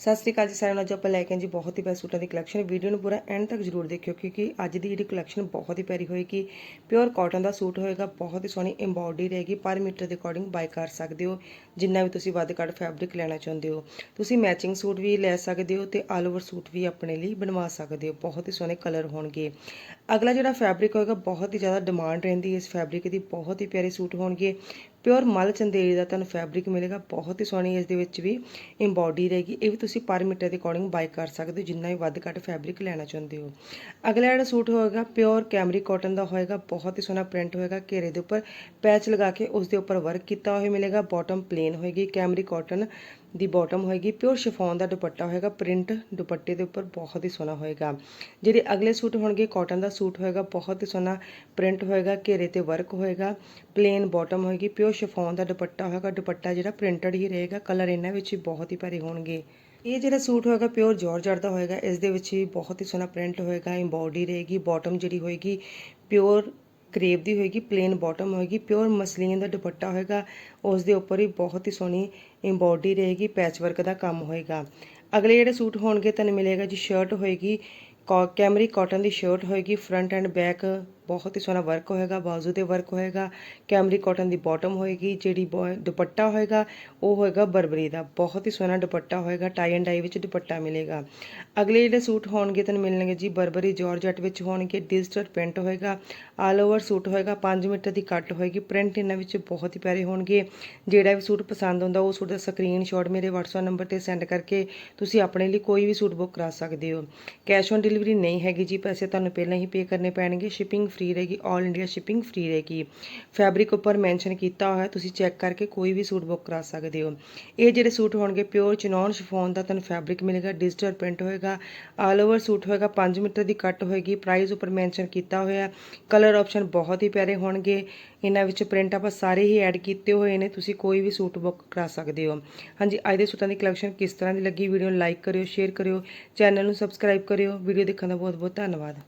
ਸਤਿ ਸ੍ਰੀ ਅਕਾਲ ਜੀ ਸਾਰਿਆਂ ਨੂੰ। ਅੱਜ ਆਪਾਂ ਲੈ ਕੇ ਆਏ ਜੀ ਬਹੁਤ ਹੀ ਪਿਆਰੇ ਸੂਟਾਂ ਦੀ ਕਲੈਕਸ਼ਨ ਵੀਡੀਓ ਨੂੰ ਪੂਰਾ ਐਂਡ ਤੱਕ ਜ਼ਰੂਰ ਦੇਖਿਓ ਕਿਉਂਕਿ ਅੱਜ ਦੀ ਜਿਹੜੀ ਕਲੈਕਸ਼ਨ ਬਹੁਤ ਹੀ ਪਿਆਰੀ ਹੋਏਗੀ। ਪਿਓਰ ਕਾਟਨ ਦਾ ਸੂਟ ਹੋਏਗਾ, ਬਹੁਤ ਹੀ ਸੋਹਣੀ ਐਮਬੋਡੀ ਰਹੇਗੀ। ਪਰ ਮੀਟਰ ਦੇ ਅਕੋਰਡਿੰਗ ਬਾਈ ਕਰ ਸਕਦੇ ਹੋ, ਜਿੰਨਾ ਵੀ ਤੁਸੀਂ ਵੱਧ ਘੱਟ ਫੈਬਰਿਕ ਲੈਣਾ ਚਾਹੁੰਦੇ ਹੋ। ਤੁਸੀਂ ਮੈਚਿੰਗ ਸੂਟ ਵੀ ਲੈ ਸਕਦੇ ਹੋ ਤੇ ਆਲ ਓਵਰ ਸੂਟ ਵੀ ਆਪਣੇ ਲਈ ਬਣਵਾ ਸਕਦੇ ਹੋ। ਬਹੁਤ ਹੀ ਸੋਹਣੇ ਕਲਰ ਹੋਣਗੇ। ਅਗਲਾ ਜਿਹੜਾ ਫੈਬਰਿਕ ਹੋਏਗਾ, ਬਹੁਤ ਹੀ ਜ਼ਿਆਦਾ ਡਿਮਾਂਡ ਰਹਿੰਦੀ ਹੈ ਇਸ ਫੈਬਰਿਕ ਦੀ। ਬਹੁਤ ਹੀ ਪਿਆਰੇ ਸੂਟ ਹੋਣਗੇ। ਪਿਓਰ ਮਲ ਚੰਦੇਰੀ ਦਾ ਤੁਹਾਨੂੰ ਫੈਬਰਿਕ ਮਿਲੇਗਾ, ਬਹੁਤ ਹੀ ਸੋਹਣੀ ਇਸ ਦੇ ਵਿੱਚ ਵੀ ਇੰਬੋਡੀ ਰਹੇਗੀ। ਇਹ ਵੀ ਤੁਸੀਂ ਪਰ ਮੀਟਰ ਦੇ ਅਕੋਰਡਿੰਗ ਬਾਈ ਕਰ ਸਕਦੇ ਹੋ, ਜਿੰਨਾ ਵੀ ਵੱਧ ਘੱਟ ਫੈਬਰਿਕ ਲੈਣਾ ਚਾਹੁੰਦੇ ਹੋ। ਅਗਲਾ ਜਿਹੜਾ ਸੂਟ ਹੋਏਗਾ, ਪਿਓਰ ਕੈਮਰੀ ਕਾਟਨ ਦਾ ਹੋਏਗਾ, ਬਹੁਤ ਹੀ ਸੋਹਣਾ ਪ੍ਰਿੰਟ ਹੋਏਗਾ, ਘੇਰੇ ਦੇ ਉੱਪਰ ਪੈਚ ਲਗਾ ਕੇ ਉਸ ਦੇ ਉੱਪਰ ਵਰਕ ਕੀਤਾ ਹੋਇਆ ਮਿਲੇਗਾ ਬਾਟਮ ਪਲੇਨ ਹੋਏਗੀ ਕੈਮਰੀ ਕਾਟਨ ਦੀ ਬਾਟਮ ਹੋਏਗੀ। ਪਿਓਰ ਸ਼ਿਫੋਨ ਦਾ ਦੁਪੱਟਾ ਹੋਏਗਾ। ਪ੍ਰਿੰਟ ਦੁਪੱਟੇ ਦੇ ਉੱਪਰ ਬਹੁਤ ਹੀ ਸੋਹਣਾ ਹੋਏਗਾ। ਜਿਹੜੇ ਅਗਲੇ ਸੂਟ ਹੋਣਗੇ ਕਾਟਨ ਦਾ ਸੂਟ ਹੋਏਗਾ, ਬਹੁਤ ਹੀ ਸੋਹਣਾ ਪ੍ਰਿੰਟ ਹੋਏਗਾ, ਘੇਰੇ ਤੇ ਵਰਕ ਹੋਏਗਾ। ਪਲੇਨ ਬਾਟਮ ਹੋਏਗੀ। ਪਿਓਰ ਸ਼ਿਫੋਨ ਦਾ ਦੁਪੱਟਾ ਹੋਏਗਾ। ਦੁਪੱਟਾ ਜਿਹੜਾ ਪ੍ਰਿੰਟਡ ਹੀ ਰਹੇਗਾ। ਕਲਰ ਇਹਨਾਂ ਵਿੱਚ ਬਹੁਤ ਹੀ ਭਰੇ ਹੋਣਗੇ। ਇਹ ਜਿਹੜਾ ਸੂਟ ਹੋਏਗਾ ਪਿਓਰ ਜਾਰਜਟ ਦਾ ਹੋਏਗਾ। ਇਸ ਦੇ ਵਿੱਚ ਵੀ ਬਹੁਤ ਹੀ ਸੋਹਣਾ ਪ੍ਰਿੰਟ ਹੋਏਗਾ। ਐਮਬੋਡੀ ਰਹੇਗੀ। ਬਾਟਮ ਜਿਹੜੀ ਹੋਏਗੀ ਪਿਓਰ ਕਰੇਪ ਦੀ ਹੋਏਗੀ ਪਲੇਨ ਬਾਟਮ ਹੋਏਗੀ ਪਿਓਰ ਮਸਲੀਨ ਦਾ ਦੁਪੱਟਾ ਹੋਏਗਾ ਉਸ ਦੇ ਉੱਪਰ ਵੀ ਬਹੁਤ ਹੀ ਸੋਹਣੀ ਐਮਬੋਡੀ ਰਹੇਗੀ ਪੈਚ ਵਰਕ ਦਾ ਕੰਮ ਹੋਏਗਾ। ਅਗਲੇ ਜਿਹੜੇ ਸੂਟ ਹੋਣਗੇ, ਤੁਹਾਨੂੰ ਮਿਲੇਗਾ ਜੀ ਸ਼ਰਟ ਹੋਏਗੀ ਕੈਮਰੀ ਕਾਟਨ ਦੀ ਸ਼ਰਟ ਹੋਏਗੀ ਫਰੰਟ ਐਂਡ ਬੈਕ ਬਹੁਤ ਹੀ ਸੋਹਣਾ ਵਰਕ ਹੋਏਗਾ, ਬਾਜ਼ੂ ਤੇ ਵਰਕ ਹੋਏਗਾ, ਕੈਮਰੀ ਕਾਟਨ ਦੀ ਬਾਟਮ ਹੋਏਗੀ, ਜਿਹੜੀ ਦੁਪੱਟਾ ਹੋਏਗਾ, ਉਹ ਹੋਏਗਾ ਬਰਬਰੀ ਦਾ। ਬਹੁਤ ਹੀ ਸੋਹਣਾ ਦੁਪੱਟਾ ਹੋਏਗਾ ਟਾਈ ਐਂਡ ਡਾਈ ਵਿੱਚ ਦੁਪੱਟਾ ਮਿਲੇਗਾ। ਅਗਲੇ ਜਿਹੜੇ ਸੂਟ ਹੋਣਗੇ, ਤੁਹਾਨੂੰ ਮਿਲਣਗੇ ਜੀ, ਬਰਬਰੀ ਜਾਰਜਟ ਵਿੱਚ ਹੋਣਗੇ ਡਿਜੀਟਲ ਪ੍ਰਿੰਟ ਹੋਏਗਾ ਆਲ ਓਵਰ ਸੂਟ ਹੋਏਗਾ 5 ਮੀਟਰ ਦੀ ਕੱਟ ਹੋਏਗੀ ਪ੍ਰਿੰਟ ਇਹਨਾਂ ਵਿੱਚ ਬਹੁਤ ਹੀ ਪਿਆਰੇ ਹੋਣਗੇ। ਜਿਹੜਾ ਵੀ ਸੂਟ ਪਸੰਦ ਆਉਂਦਾ ਉਹ ਸੂਟ ਦਾ ਸਕਰੀਨਸ਼ਾਟ ਮੇਰੇ WhatsApp ਨੰਬਰ ਤੇ ਸੈਂਡ ਕਰਕੇ ਤੁਸੀਂ ਆਪਣੇ ਲਈ ਕੋਈ ਵੀ ਸੂਟ ਬੁੱਕ ਕਰਾ ਸਕਦੇ ਹੋ। ਕੈਸ਼ ਔਨ ਡਿਲੀਵਰੀ ਨਹੀਂ ਹੈਗੀ ਜੀ, ਪੈਸੇ ਤੁਹਾਨੂੰ ਪਹਿਲਾਂ ਹੀ ਪੇ ਕਰਨੇ ਪੈਣਗੇ ਸ਼ਿਪਿੰਗ ਫ੍ਰੀ ਰਹੇਗੀ 올 ਇੰਡੀਆ ਸ਼ਿਪਿੰਗ ਫ੍ਰੀ ਰਹੇਗੀ। ਫੈਬਰਿਕ ਉੱਪਰ ਮੈਂਸ਼ਨ ਕੀਤਾ ਹੋਇਆ, ਤੁਸੀਂ ਚੈੱਕ ਕਰਕੇ ਕੋਈ ਵੀ ਸੂਟ ਬੁੱਕ ਕਰਾ ਸਕਦੇ ਹੋ। ਇਹ ਜਿਹੜੇ ਸੂਟ ਹੋਣਗੇ ਪਿਓਰ ਚਨੌਨ ਸ਼ਿਫੋਨ ਦਾ ਤੁਹਾਨੂੰ ਫੈਬਰਿਕ ਮਿਲੇਗਾ ਡਿਜੀਟਲ ਪ੍ਰਿੰਟ ਹੋਏਗਾ ਆਲ ਓਵਰ ਸੂਟ ਹੋਏਗਾ 5 ਮੀਟਰ ਦੀ ਕੱਟ ਹੋਏਗੀ ਪ੍ਰਾਈਸ ਉੱਪਰ ਮੈਂਸ਼ਨ ਕੀਤਾ ਹੋਇਆ। ਕਲਰ ਆਪਸ਼ਨ ਬਹੁਤ ਹੀ ਪਿਆਰੇ ਹੋਣਗੇ। ਇਹਨਾਂ ਵਿੱਚ ਪ੍ਰਿੰਟ ਆਪਾਂ ਸਾਰੇ ਹੀ ਐਡ ਕੀਤੇ ਹੋਏ ਨੇ, ਤੁਸੀਂ ਕੋਈ ਵੀ ਸੂਟ ਬੁੱਕ ਕਰਾ ਸਕਦੇ ਹੋ। ਹਾਂਜੀ, ਅੱਜ ਦੇ ਸੂਟਾਂ ਦੀ ਕਲੈਕਸ਼ਨ ਕਿਸ ਤਰ੍ਹਾਂ ਦੀ ਲੱਗੀ ਵੀਡੀਓ ਨੂੰ ਲਾਈਕ ਕਰਿਓ ਸ਼ੇਅਰ ਕਰਿਓ ਚੈਨਲ ਨੂੰ ਸਬਸਕ੍ਰਾਈਬ ਕਰਿਓ। ਵੀਡੀਓ ਦੇਖਣ ਦਾ ਬਹੁਤ ਬਹੁਤ ਧੰਨਵਾਦ।